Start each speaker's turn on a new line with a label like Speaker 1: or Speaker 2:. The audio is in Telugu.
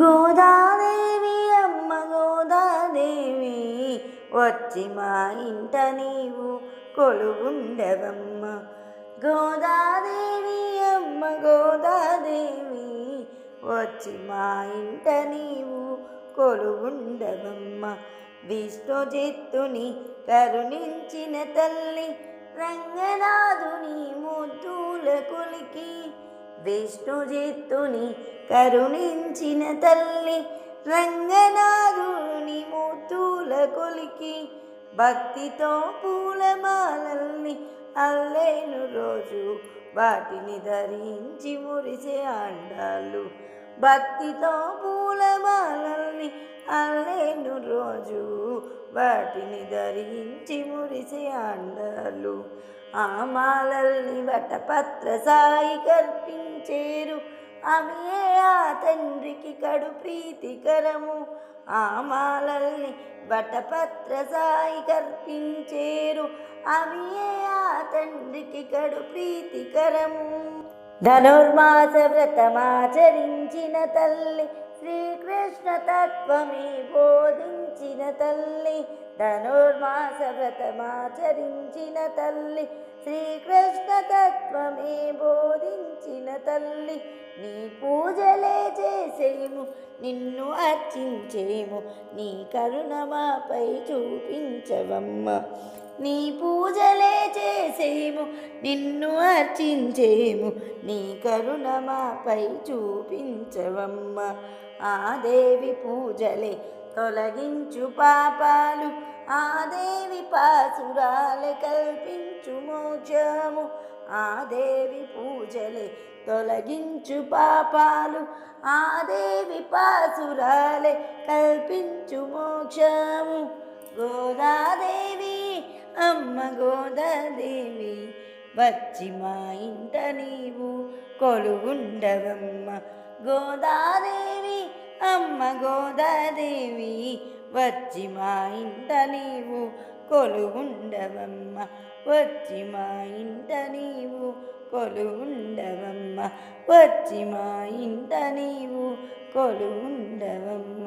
Speaker 1: గోదాదేవి అమ్మ గోదాదేవి వచ్చి మా ఇంట నీవు కొలుగుండవమ్మ. గోదాదేవి అమ్మ గోదాదేవి వచ్చి మా ఇంట నీవు కొలుగుండవమ్మ. విష్ణుజిత్తుని కరుణించిన తల్లి రంగనాథుని ముద్దుల కొలికి విష్ణుజిత్తుని కరుణించిన తల్లి రంగనాథుని మూతుల కొలికి భక్తితో పూలమాలల్ని అల్లేను రోజు వాటిని ధరించి మురిసే అండాలు. భక్తితో పూలమాలల్ని అల్లేను రోజు వాటిని ధరించి మురిసే అండాలు. ఆ మాలల్ని వటపత్ర సాయి కల్పించేరు. అవి ఆ తండ్రికి కడు ప్రీతికరము. ఆ మాలల్ని వటపత్ర సాయి కల్పించేరు. అవి ఆ తండ్రికి కడు ప్రీతికరము. ధనుర్మాస వ్రతమాచరించిన తల్లి శ్రీకృష్ణ తత్వమే బోధించిన తల్లి ధనుర్మాస వ్రతమాచరించిన తల్లి శ్రీకృష్ణ తత్వమే బోధించిన తల్లి నీ పూజలే చేసేము నిన్ను అర్చించేము నీ కరుణ మాపై చూపించవమ్మ. నీ పూజలే చేసేము నిన్ను అర్చించేము నీ కరుణ మాపై చూపించవమ్మ. ఆ దేవి పూజలే తొలగించు పాపాలు ఆ దేవి పాసురాలే కల్పించు మోక్షము ఆ దేవి పూజలే తొలగించు పాపాలు ఆ దేవి పాసురాలే కల్పించు మోక్షము. గోదాదేవి అమ్మ గోదాదేవి వచ్చి మా ఇంట నీవు కొలుగుండవమ్మ గోదాదేవి అమ్మ గోదాదేవి వచ్చి మా ఇంట నీవు కొలువుండవమ్మ వచ్చి మా ఇంట నీవు కొలువుండవమ్మ వచ్చి మా ఇంట నీవు కొలుగుండవమ్మ